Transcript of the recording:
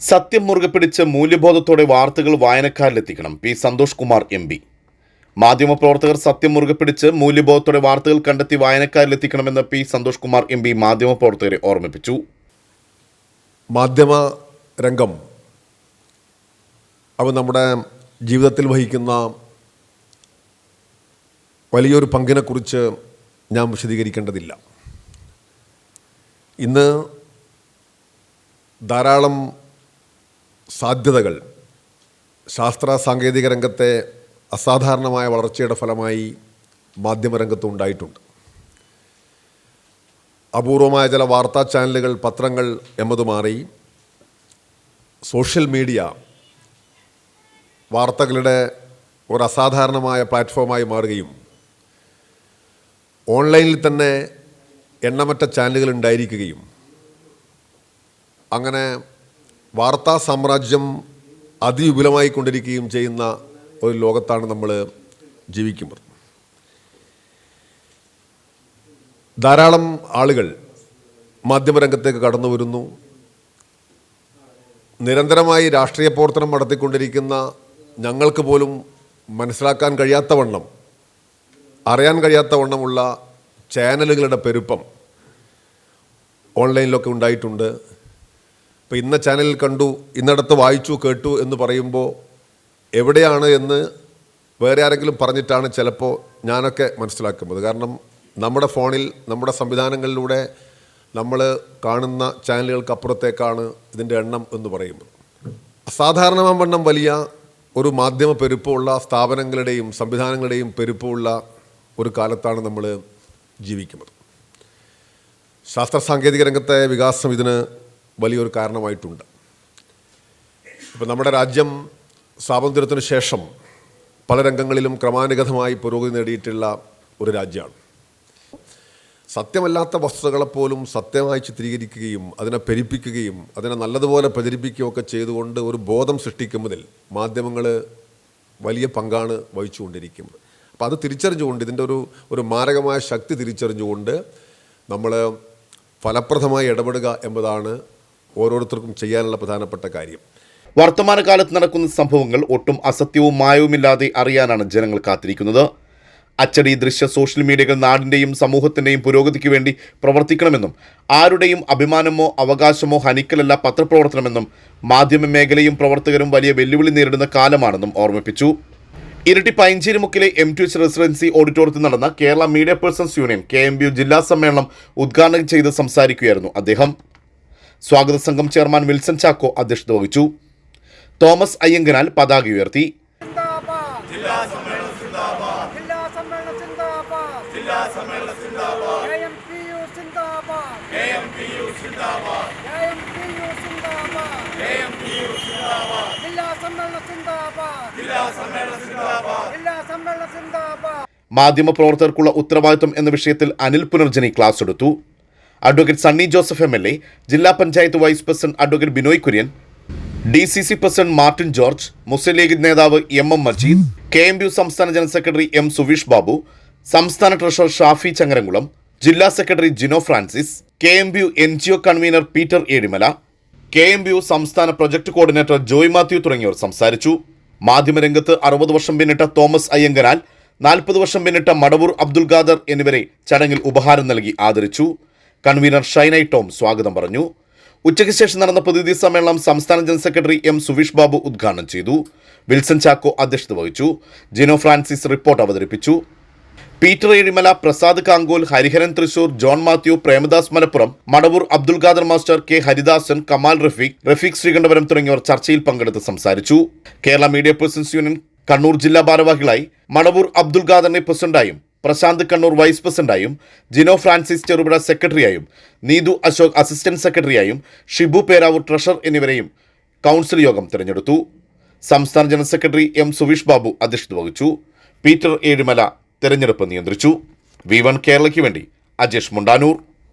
സത്യം മുറുകെ പിടിച്ച് മൂല്യബോധത്തോടെ വാർത്തകൾ വായനക്കാരിലെത്തിക്കണം. P. Santosh Kumar M. P. മാധ്യമപ്രവർത്തകർ സത്യം മുറുകെ പിടിച്ച് മൂല്യബോധത്തോടെ വാർത്തകൾ കണ്ടെത്തി വായനക്കാരിലെത്തിക്കണമെന്ന് P. Santosh Kumar M. P. മാധ്യമപ്രവർത്തകരെ ഓർമ്മിപ്പിച്ചു. മാധ്യമ രംഗം അവ നമ്മുടെ ജീവിതത്തിൽ വഹിക്കുന്ന വലിയൊരു പങ്കിനെക്കുറിച്ച് ഞാൻ വിശദീകരിക്കേണ്ടതില്ല. ഇന്ന് ധാരാളം സാധ്യതകൾ. ശാസ്ത്ര സാങ്കേതിക രംഗത്തെ അസാധാരണമായ വളർച്ചയുടെ ഫലമായി മാധ്യമരംഗത്ത് ഉണ്ടായിട്ടുണ്ട്. അപൂർവമായ ചില വാർത്താ ചാനലുകൾ പത്രങ്ങൾ എന്നത് മാറി. സോഷ്യൽ മീഡിയ വാർത്തകളുടെ ഒരു അസാധാരണമായ പ്ലാറ്റ്ഫോമായി മാറുകയും ഓൺലൈനിൽ തന്നെ എണ്ണമറ്റ ചാനലുകൾ ഉണ്ടായിരിക്കുകയും. അങ്ങനെ വാർത്താ സാമ്രാജ്യം അതിവിപുലമായി കൊണ്ടിരിക്കുകയും ചെയ്യുന്ന ഒരു ലോകത്താണ് നമ്മൾ ജീവിക്കുന്നത്. ധാരാളം ആളുകൾ മാധ്യമരംഗത്തേക്ക് കടന്നു വരുന്നു. നിരന്തരമായി രാഷ്ട്രീയ പ്രവർത്തനം നടത്തിക്കൊണ്ടിരിക്കുന്ന ഞങ്ങൾക്ക് പോലും മനസ്സിലാക്കാൻ കഴിയാത്ത വണ്ണം അറിയാൻ കഴിയാത്ത വണ്ണമുള്ള ചാനലുകളുടെ പെരുപ്പം ഓൺലൈനിലൊക്കെ ഉണ്ടായിട്ടുണ്ട്. ഇപ്പോൾ ഇന്ന ചാനലിൽ കണ്ടു ഇന്നടത്ത് വായിച്ചു കേട്ടു എന്ന് പറയുമ്പോൾ എവിടെയാണ് എന്ന് വേറെ ആരെങ്കിലും പറഞ്ഞിട്ടാണ് ചിലപ്പോൾ ഞാനൊക്കെ മനസ്സിലാക്കുന്നത്. കാരണം നമ്മുടെ ഫോണിൽ നമ്മുടെ സംവിധാനങ്ങളിലൂടെ നമ്മൾ കാണുന്ന ചാനലുകൾക്ക് അപ്പുറത്തേക്കാണ് ഇതിന്റെ എണ്ണം എന്ന് പറയുന്നത്. അസാധാരണവണ്ണം വലിയ ഒരു മാധ്യമ പെരുപ്പമുള്ള സ്ഥാപനങ്ങളുടെയും സംവിധാനങ്ങളുടെയും പെരുപ്പമുള്ള ഒരു കാലത്താണ് നമ്മൾ ജീവിക്കുന്നത്. ശാസ്ത്ര സാങ്കേതിക രംഗത്തെ വികാസം ഇതിന് വലിയൊരു കാരണമായിട്ടുണ്ട്. ഇപ്പം നമ്മുടെ രാജ്യം സ്വാതന്ത്ര്യത്തിന് ശേഷം പല രംഗങ്ങളിലും ക്രമാനുഗതമായി പുരോഗതി നേടിയിട്ടുള്ള ഒരു രാജ്യമാണ്. സത്യമല്ലാത്ത വസ്തുതകളെപ്പോലും സത്യമായി ചിത്രീകരിക്കുകയും അതിനെ പെരിപ്പിക്കുകയും അതിനെ നല്ലതുപോലെ പ്രചരിപ്പിക്കുകയൊക്കെ ചെയ്തുകൊണ്ട് ഒരു ബോധം സൃഷ്ടിക്കുന്നതിൽ മാധ്യമങ്ങൾ വലിയ പങ്കാണ് വഹിച്ചുകൊണ്ടിരിക്കുന്നത്. അപ്പോൾ അത് തിരിച്ചറിഞ്ഞുകൊണ്ട് ഇതിന്റെ ഒരു ഒരു മാരകമായ ശക്തി തിരിച്ചറിഞ്ഞുകൊണ്ട് നമ്മൾ ഫലപ്രദമായി ഇടപെടുക എന്നതാണ് ഓരോരുത്തർക്കും ചെയ്യാനുള്ള പ്രധാനപ്പെട്ട കാര്യം. വർത്തമാനകാലത്ത് നടക്കുന്ന സംഭവങ്ങൾ ഒട്ടും അസത്യവും മായവുമില്ലാതെ അറിയാനാണ് ജനങ്ങൾ കാത്തിരിക്കുന്നത്. അച്ചടി ദൃശ്യ സോഷ്യൽ മീഡിയകൾ നാടിന്റെയും സമൂഹത്തിന്റെയും പുരോഗതിക്ക് വേണ്ടി പ്രവർത്തിക്കണമെന്നും ആരുടെയും അഭിമാനമോ അവകാശമോ ഹനിക്കലല്ല പത്രപ്രവർത്തനമെന്നും മാധ്യമ മേഖലയും പ്രവർത്തകരും വലിയ വെല്ലുവിളി നേരിടുന്ന കാലമാണെന്നും ഓർമ്മിപ്പിച്ചു. ഇരട്ടി പൈഞ്ചേരിമുക്കിലെ എം ടു എച്ച് റെസിഡൻസി ഓഡിറ്റോറിയത്തിൽ നടന്ന Kerala media persons union K M U ജില്ലാ സമ്മേളനം ഉദ്ഘാടനം ചെയ്ത് സംസാരിക്കുകയായിരുന്നു അദ്ദേഹം. സ്വാഗത സംഘം ചെയർമാൻ വിൽസൺ ചാക്കോ അധ്യക്ഷത വഹിച്ചു. തോമസ് അയ്യങ്കനാൽ പതാക ഉയർത്തി. സിന്ദാബാദ് മാധ്യമപ്രവർത്തകർക്കുള്ള ഉത്തരവാദിത്വം എന്ന വിഷയത്തിൽ അനിൽ പുനർജനി ക്ലാസ് എടുത്തു. Advocate Sunny Joseph M L A ജില്ലാ panchayat vice president advocate Binoy Kurian D C C president Martin George Muslim League നേതാവ് M M Majeed K M U സംസ്ഥാന general secretary M Suveesh Babu സംസ്ഥാന treasurer Shafi Changaramkulam ജില്ലാ secretary Jino Francis K M U N G O convenor Peter Ezhimala K M U സംസ്ഥാന project coordinator Joy Mathew തുടങ്ങിയവർ സംസാരിച്ചു. മാധ്യമരംഗത്ത് അറുപത് വർഷം പിന്നിട്ട തോമസ് അയ്യങ്കനാൽ നാൽപ്പത് വർഷം പിന്നിട്ട മടവൂർ അബ്ദുൽ ഖാദർ എന്നിവരെ ചടങ്ങിൽ ഉപഹാരം നൽകി ആദരിച്ചു. കൺവീനർ ഷൈനൈ ടോം സ്വാഗതം പറഞ്ഞു. ഉച്ചയ്ക്ക് ശേഷം നടന്ന പ്രതിനിധി സമ്മേളനം സംസ്ഥാന general secretary M Suvish Babu ഉദ്ഘാടനം ചെയ്തു. വിൽസൺ ചാക്കോ അധ്യക്ഷത വഹിച്ചു. ജിനോ ഫ്രാൻസിസ് റിപ്പോർട്ട് അവതരിപ്പിച്ചു. Peter Ezhimala Prasad Kankol Hariharan Thrissur John Mathew Premadas Malappuram Madavoor Abdul Khader master K Haridasan Kamal Rafeeq Rafeeq Sreekandapuram തുടങ്ങിയവർ ചർച്ചയിൽ പങ്കെടുത്ത് സംസാരിച്ചു. Kerala media persons union Kannur ജില്ലാ ഭാരവാഹികളായി മടവൂർ അബ്ദുൽ ഖാദറിനെ പ്രസിഡന്റായും പ്രശാന്ത് കണ്ണൂർ വൈസ് പ്രസിഡന്റായും ജിനോ ഫ്രാൻസിസ് ചെറുപുഴ സെക്രട്ടറിയായും നീതു അശോക് അസിസ്റ്റന്റ് സെക്രട്ടറിയായും ഷിബു പേരാവൂർ ട്രഷറർ എന്നിവരെയും കൗൺസിൽ യോഗം തിരഞ്ഞെടുത്തു. സംസ്ഥാന general secretary M Suvish Babu അധ്യക്ഷത വഹിച്ചു. പീറ്റർ ഏഴിമല തെരഞ്ഞെടുപ്പ് നിയന്ത്രിച്ചു. വി വൺ കേരളയ്ക്ക് വേണ്ടി അജേഷ് മുണ്ടാനൂർ.